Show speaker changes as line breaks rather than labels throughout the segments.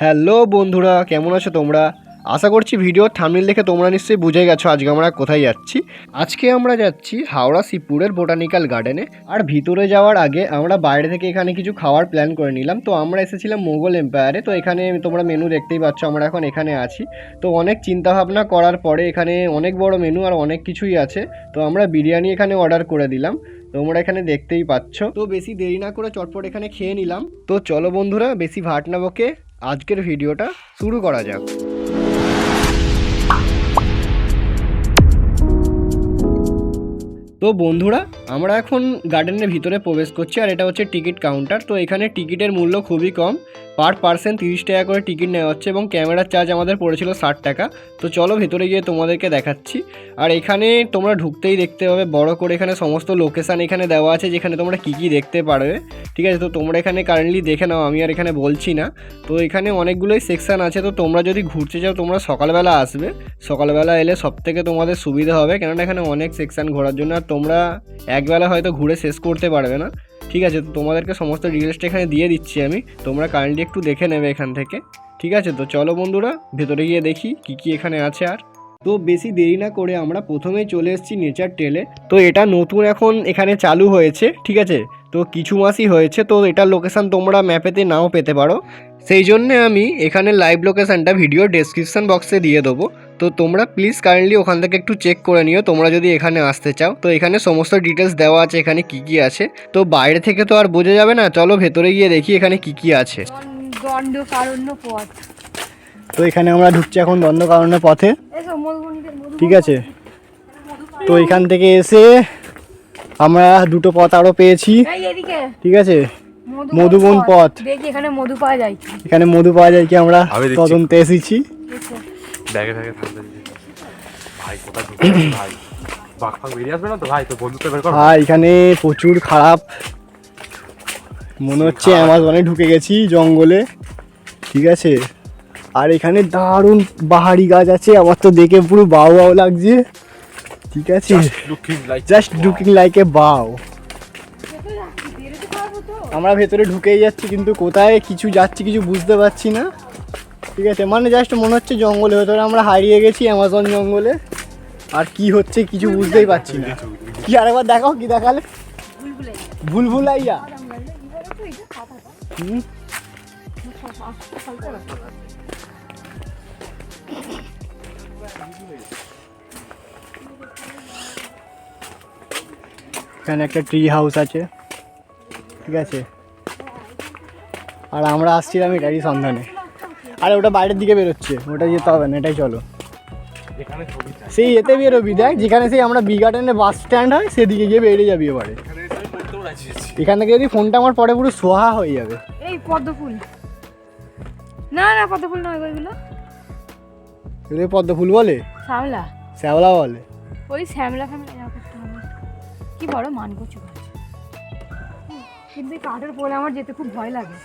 Hello বন্ধুরা, কেমন আছো তোমরা? আশা করছি ভিডিও থামনেল দেখে তোমরা নিশ্চয়ই বুঝে গেছো আজকে আমরা কোথায় যাচ্ছি। আজকে আমরা যাচ্ছি হাওড়া শিবপুরের বোটানিক্যাল গার্ডেনে আর ভিতরে যাওয়ার আগে আমরা বাইরে থেকে এখানে কিছু খাওয়ার প্ল্যান করে নিলাম। তো আমরা এসেছিলাম মোগল এম্পায়ারে তো এখানে তোমরা মেনু দেখতেই পাচ্ছ, আমরা এখন এখানে আছি। তো অনেক চিন্তা ভাবনা করার পরে এখানে অনেক বড় মেনু আর অনেক কিছুই আছে। তো আমরা বিরিয়ানি এখানে অর্ডার করে দিলাম। তোমরা এখানে দেখতেই পাচ্ছ। তো বেশি দেরি না করে চটপট এখানে খেয়ে নিলাম। তো চলো বন্ধুরা, বেশি ভাট না বকে। আজকের ভিডিওটা শুরু করা যাক। তো বন্ধুরা, আমরা এখন গার্ডেনের ভিতরে প্রবেশ করছি, আর এটা হচ্ছে টিকিট কাউন্টার তো এখানে টিকিটের মূল্য খুবই কম। পার পার্সন তিরিশ টাকা করে টিকিট নেওয়া হচ্ছে এবং ক্যামেরার চার্জ আমাদের পড়েছিল ষাট টাকা। তো চলো ভেতরে গিয়ে তোমাদেরকে দেখাচ্ছি। আর এখানে তোমরা ঢুকতেই দেখতে পাবে, বড় করে এখানে সমস্ত লোকেশান এখানে দেওয়া আছে, যেখানে তোমরা কী কী দেখতে পারবে। ঠিক আছে, তো তোমরা এখানে কারেন্টলি দেখে নাও, আমি আর এখানে বলছি না। তো এখানে অনেকগুলোই সেকশান আছে, তো তোমরা যদি ঘুরতে চাও, তোমরা সকালবেলা আসবে। সকালবেলা এলে সব থেকে তোমাদের সুবিধা হবে, কেননা এখানে অনেক সেকশান ঘোরার জন্য, আর তোমরা একবেলা হয়তো ঘুরে শেষ করতে পারবে না। ঠিক আছে, তো তোমাদেরকে সমস্ত ডিটেলসটা এখানে দিয়ে দিচ্ছি আমি। তোমরা কাইন্ডলি একটু দেখে নেবে এখান থেকে। ঠিক আছে, তো চলো বন্ধুরা, ভেতরে গিয়ে দেখি কি কি এখানে আছে আর। তো বেশি দেরি না করে আমরা প্রথমেই চলে এসেছি নেচার টেলে তো এটা নতুন এখন এখানে চালু হয়েছে, ঠিক আছে? তো কিছু মাসই হয়েছে, তো এটার লোকেশান তোমরা ম্যাপেতে নাও পেতে পারো। সেই জন্যে আমি এখানে লাইভ লোকেশানটা ভিডিও ডেসক্রিপশন বক্সে দিয়ে দেবো। তো তোমরা প্লিজ কাইন্ডলি ওখান থেকে একটু চেক করে নিও তোমরা যদি এখানে আসতে চাও। তো এখানে সমস্ত ডিটেলস দেওয়া আছে এখানে কি কি আছে। তো বাইরে থেকে তো আর বোঝা যাবে না চলো ভেতরে গিয়ে দেখি এখানে কি কি আছে।
দণ্ডকারণ্য পথ
তো এখানে আমরা ঢুকছি এখন দ্বন্দ্বকারণ্য পথে ঠিক আছে। তো এখান থেকে এসে আমরা দুটো পথ আরও পেয়েছি। ঠিক আছে? মধুবন পথ।
এখানে মধু পাওয়া যায় কি।
এখানে মধু পাওয়া যায় কি আমরা
আমি
তদন্তে এসেছি।
এসো।
ব্যাগে ব্যাগে ঠান্ডা ভাই কোথায় ভাই? বাঘ বেরিয়ে আসবে না তো? ভাই তো বন্ধুত্ব বের কর।
আর এখানে প্রচুর খারাপ। মনে হচ্ছে অ্যামাজনে ঢুকে গেছি জঙ্গলে। ঠিক আছে? আর এখানে দারুণ বাহারি গাছ আছে। আমার তো দেখে পুরো বাউ বাউ লাগছে। ঠিক আছে?
Looking like
just looking like a বাউ। আমরা ভেতরে ঢুকেই যাচ্ছি কিন্তু কোথায় কিছু যাচ্ছি কিছু বুঝতে পারছি না। ঠিক আছে মানে জাস্ট মনে হচ্ছে জঙ্গলে, ভেতরে আমরা হারিয়ে গেছি অ্যামাজন জঙ্গলে। আর কি হচ্ছে কিছু বুঝতেই পারছি না। কি আরেকবার দেখাও, কি দেখালে? ভুল ভুলাইয়া হুম? এখানে একটা ট্রি হাউস আছে। ঠিক আছে? আর আমরা আসছিলাম এটারই সন্ধানে। আরে ওটা বাইরের দিকে বেরোচ্ছে ওটা যেতে হবে না এটাই চলো। সেই এতে বেরোবি দেখ যেখানে সেই আমরা বি গার্ডেনে বাস স্ট্যান্ড হয় সেদিকে গিয়ে বেরিয়ে যাবি এবারে।
এখানে
থেকে যদি ফোনটা আমার পরে পুরো সোহা হয়ে যাবে।
এই পদ্ম ফুল না না পদ্ম ফুল নয় ওইগুলো
এগুলো। পদ্ম ফুল বলে?
শ্যামলা
শ্যাওলা বলে।
ওই শ্যামলা ফ্যামলা করতে হবে। কি বড় মান কচু গাছ কিন্তু কাঠের পোলে আমার যেতে খুব ভয় লাগে।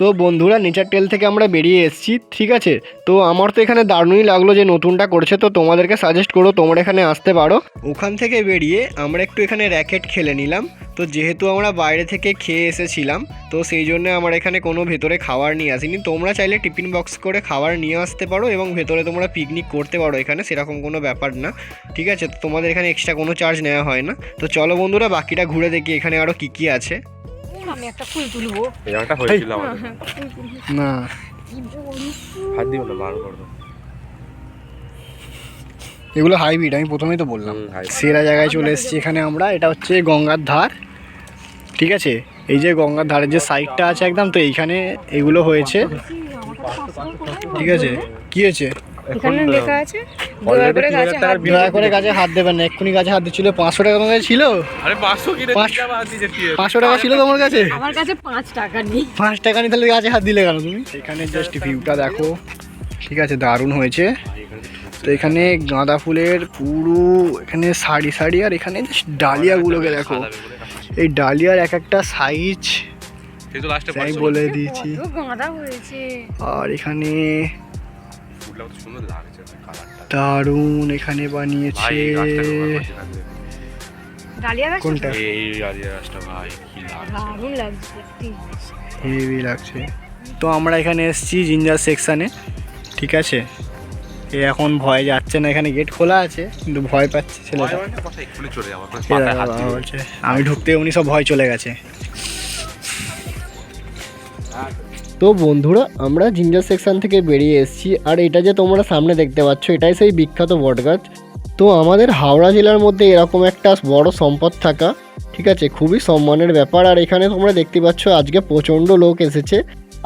তো বন্ধুরা নেচার টেল থেকে আমরা বেরিয়ে এসেছি, ঠিক আছে? তো আমার তো এখানে দারুণই লাগল যে নতুনটা করেছে, তো তোমাদেরকে সাজেস্ট করো, তোমরা এখানে আসতে পারো। ওখান থেকে বেরিয়ে আমরা একটু এখানে র্যাকেট খেলে নিলাম। তো যেহেতু আমরা বাইরে থেকে খেয়ে এসেছিলাম, তো সেই জন্য আমার এখানে কোনো ভেতরে খাবার নিয়ে আসিনি। তোমরা চাইলে টিফিন বক্স করে খাবার নিয়ে আসতে পারো এবং ভেতরে তোমরা পিকনিক করতে পারো এখানে, সেরকম কোনো ব্যাপার না। ঠিক আছে? তো তোমাদের এখানে এক্সট্রা কোনো চার্জ নেওয়া হয় না। তো চলো বন্ধুরা, বাকিটা ঘুরে দেখি এখানে আরও কী কী আছে।
আমি একটা ফুল তুলবো।
এরকমটা হয়েছিল আমাদের।
না।
হাত দিও না বার করব।
এগুলো হাইব্রিড আমি প্রথমেই তো বললাম। সেরা জায়গায় চলে এসেছি এখানে আমরা এটা হচ্ছে গঙ্গার ধার। ঠিক আছে? এই যে গঙ্গার ধারের যে সাইডটা আছে একদম তো এইখানে এগুলো হয়েছে। ঠিক আছে? কি হয়েছে?
এখানে লেখা আছে দয়া করে গাছে হাত
দেবেন না এক্ষুনি গাছে হাত দিচ্ছিল পাঁচশো টাকা তোমার কাছে ছিল?
আরে পাঁচশো
টাকা ছিল তোমার কাছে?
আমার কাছে পাঁচ টাকা নেই।
পাঁচ টাকা নিয়ে তাহলে গাছে হাত দিলে কেন তুমি? এখানে জাস্ট ভিউটা দেখো। ঠিক আছে দারুণ হয়েছে। তো এখানে গাঁদা ফুলের পুরো এখানে সারি সারি আর এখানে ডালিয়াগুলোকে দেখো। এই ডালিয়ার এক একটা সাইজ আমি বলে দিয়েছি।
কত গাঁদা হয়েছে।
আর এখানে
ফুলটা কত সুন্দর লাগছে কালারটা
দারুণ এখানে বানিয়েছে।
লাগছে।
ডালিয়া গাছ
কোনটা?
এই আলিয়া গাছটা ভাই কি
দারুণ লাগছে
হেভি লাগছে। তো আমরা এখানে এসেছি জিঞ্জার সেকশানে ঠিক আছে? এ এখন ভয় যাচ্ছে না এখানে গেট খোলা আছে কিন্তু ভয় পাচ্ছে ছেলেটা।
মানে
আমি ঢুকতে উনি সব ভয় চলে গেছে। তো বন্ধুরা আমরা জিঞ্জার সেকশন থেকে বেরিয়ে এসেছি। আর এটা যে তোমরা সামনে দেখতে পাচ্ছ এটাই সেই বিখ্যাত বটগাছ তো আমাদের হাওড়া জেলার মধ্যে এরকম একটা বড় সম্পদ থাকা ঠিক আছে খুবই সম্মানের ব্যাপার। আর এখানে তোমরা দেখতে পাচ্ছ আজকে প্রচণ্ড লোক এসেছে।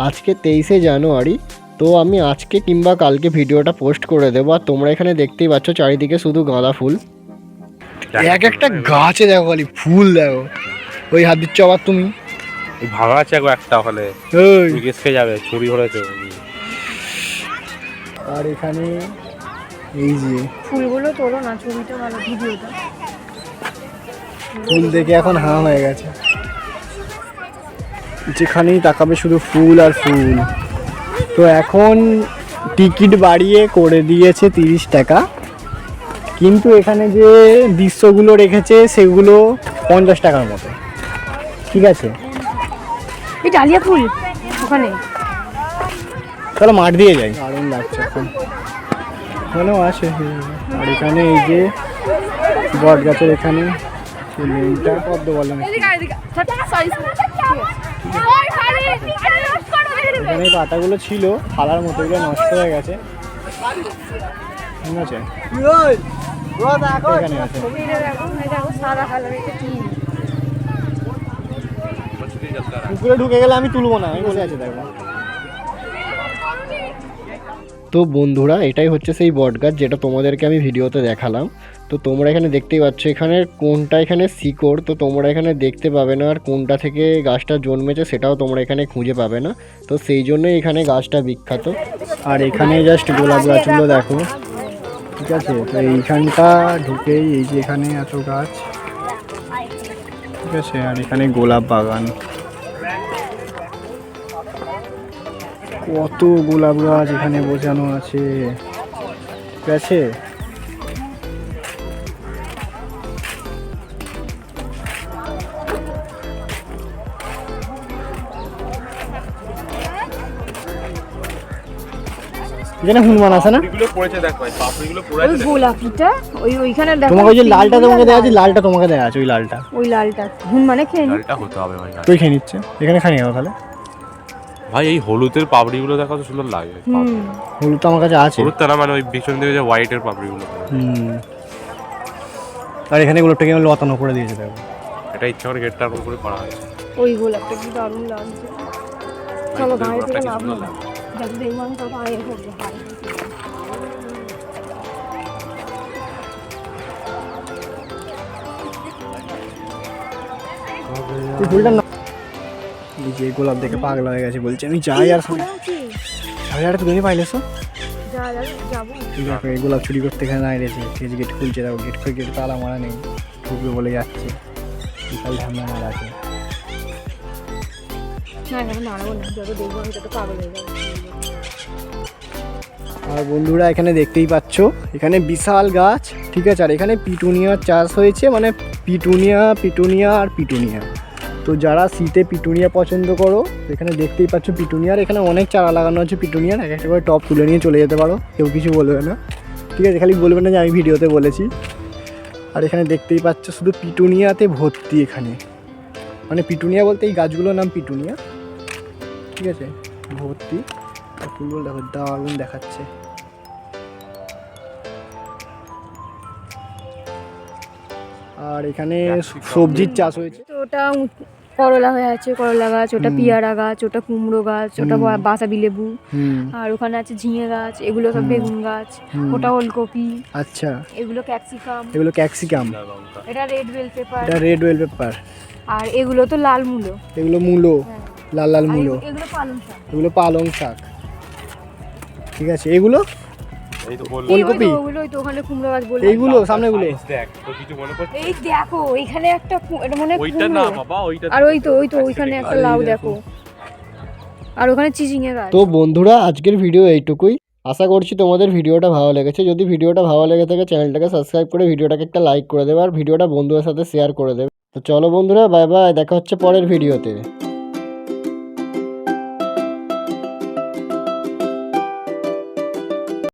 আজকে তেইশে জানুয়ারি। তো আমি আজকে কিংবা কালকে ভিডিওটা পোস্ট করে দেবো। আর তোমরা এখানে দেখতেই পাচ্ছ চারিদিকে শুধু গাঁদা ফুল। এক একটা গাছে দেখো খালি ফুল দেখো। ওই হাত দিচ্ছ আবার তুমি?
ভাঙা আছে একবার একটা জিজ্ঞেস খেয়ে যাবে চুরি করেছে
আর এখানে এই যে
ফুলগুলো তোলো না ছবিটা ভালো ভিডিওটা।
ফুল দেখে এখন হা হয়ে গেছে। যেখানেই তাকাবে শুধু ফুল আর ফুল। তো এখন টিকিট বাড়িয়ে করে দিয়েছে তিরিশ টাকা। কিন্তু এখানে যে দৃশ্যগুলো রেখেছে সেগুলো পঞ্চাশ টাকার মতো। ঠিক আছে?
এই ডালিয়া ফুল ওখানে।
তাহলে মাঠ দিয়ে যাই। দারুণ লাগছে এখন। ওখানেও আছে আর এখানে এই যে বট গাছের এখানে লেনটা। পদ্ম বলে এখানে পাতাগুলো ছিল ফালার মতো এগুলো নষ্ট হয়ে গেছে। ঠিক আছে? এখানে আছে। পুকুরে ঢুকে গেলে আমি তুলবো না আমি বসে আছি দেখো তো বন্ধুরা এটাই হচ্ছে সেই বটগাছ যেটা তোমাদেরকে আমি ভিডিওতে দেখালাম। তো তোমরা এখানে দেখতেই পাচ্ছ এখানে কোনটা এখানে শিকড় তো তোমরা এখানে দেখতে পাবে না আর কোনটা থেকে গাছটা জন্মেছে সেটাও তোমরা এখানে খুঁজে পাবে না। তো সেই জন্যই এখানে গাছটা বিখ্যাত। আর এখানে জাস্ট গোলাপ গাছগুলো দেখো। ঠিক আছে তো এইখানটা ঢুকেই এই যে এখানে এত গাছ। ঠিক আছে আর এখানে গোলাপ বাগান। কত গোলাপ গাছ এখানে বোঝানো আছে। ঠিক আছে এখানে হনুমান আছে না?
পাপড়িগুলো পড়েছে দেখো ভাই পাপড়িগুলো পড়ে
ওই গোলাপিটা ওই ওইখানে দেখো।
তোমাকে যে লালটা তোমাকে দেওয়া আছে লালটা তোমাকে দেওয়া আছে ওই লালটা।
ওই লালটা। হুন মানে খেয়ে নি?
ডালটা হতে হবে ভাই
তুই খেয়ে নিচ্ছে। এখানে খানি নাও তাহলে?
ভাই এই হলুদের পাপড়িগুলো দেখো তো সুন্দর লাগে।
হলুদ তো আমার কাছে আছে।
হলুদ তারা মানে ওই পিছন দিকে যে হোয়াইটের পাপড়িগুলো।
হুম। আর এখানে গুলোটাকে আমি লতানো করে দিয়েছে দেখো।
এটা ইচ্ছা করে গেটটার উপরে করা হয়েছে।
ওই গোলাপটা কি দারুণ লাগছে। চলো
ভাই, কি
লাভ
লাগে।
যাতে দেখলাম তো গায়ে করবে হায়
ফুলটা না যে গোলাপ দেখে পাগলা হয়ে গেছে বলছে আমি যাই আর সাড়ে তুমি পাইলে
যাব
এই গোলাপ চুরি করতে এখানে রয়েছে। ঠিক আছে গেট খুলছে দেখো গেট খুলে গেট তালা মারা নেই। ঢুকবে বলে যাচ্ছে। বিশাল ঝামেলা আছে।
না না।
আর বন্ধুরা এখানে দেখতেই পাচ্ছ এখানে বিশাল গাছ ঠিক আছে? আর এখানে পিটুনিয়ার চাষ হয়েছে মানে পিটুনিয়া পিটুনিয়া আর পিটুনিয়া। তো যারা শীতে পিটুনিয়া পছন্দ করো এখানে দেখতেই পাচ্ছ পিটুনিয়ার এখানে অনেক চারা লাগানো আছে পিটুনিয়ার এক একটা করে টপ তুলে নিয়ে চলে যেতে পারো কেউ কিছু বলবে না। ঠিক আছে খালি বলবে না যে আমি ভিডিওতে বলেছি। আর এখানে দেখতেই পাচ্ছ শুধু পিটুনিয়াতে ভর্তি এখানে। মানে পিটুনিয়া বলতে এই গাছগুলোর নাম পিটুনিয়া। ঠিক আছে ভর্তি। আর ফুলগুলো দেখো দারুণ দেখাচ্ছে। আর এখানে সবজির চাষ হয়েছে।
ওটা করলা হয়ে আছে করলা গাছ ওটা। পিয়ারা গাছ ওটা কুমড়ো গাছ ওটা বাসাবি লেবু আর ওখানে আছে ঝিঙে গাছ এগুলো সব বেগুন গাছ ওটা ওলকপি
আচ্ছা।
এগুলো ক্যাপসিকাম।
এগুলো ক্যাপসিকাম।
এটা রেড বেল পেপার
এটা রেড ওয়েল পেপার
আর এগুলো তো লাল মূলো।
এগুলো মূলো
হ্যাঁ।
লাল লাল মূলো।
এগুলো পালং শাক।
এগুলো পালং শাক। ঠিক আছে এগুলো?
এই তো বলল
এই ওই তো
ওলকপি?
ওগুলো তো ওখানে কুমড়ো গাছ বললাম।
এইগুলো সামনেগুলো।
দেখ তো কিছু মনে করছিস
এই দেখো এখানে একটা এটা মনে
ওইটা না বাবা ওইটা
আর ওই তো ওই তো ওইখানে একটা লাউ
দেখো।
দেখো। আর ওখানে চিচিঙে গাছ।
তো বন্ধুরা আজকের ভিডিও এইটুকুই।
আশা করছি তোমাদের ভিডিওটা ভালো লেগেছে। যদি ভিডিওটা ভালো লেগে থাকে চ্যানেলটাকে সাবস্ক্রাইব করে ভিডিওটাকে একটা লাইক করে দেবে আর ভিডিওটা বন্ধুদের সাথে শেয়ার করে দেবে। তো চলো বন্ধুরা বাই বাই দেখা হচ্ছে পরের ভিডিওতে।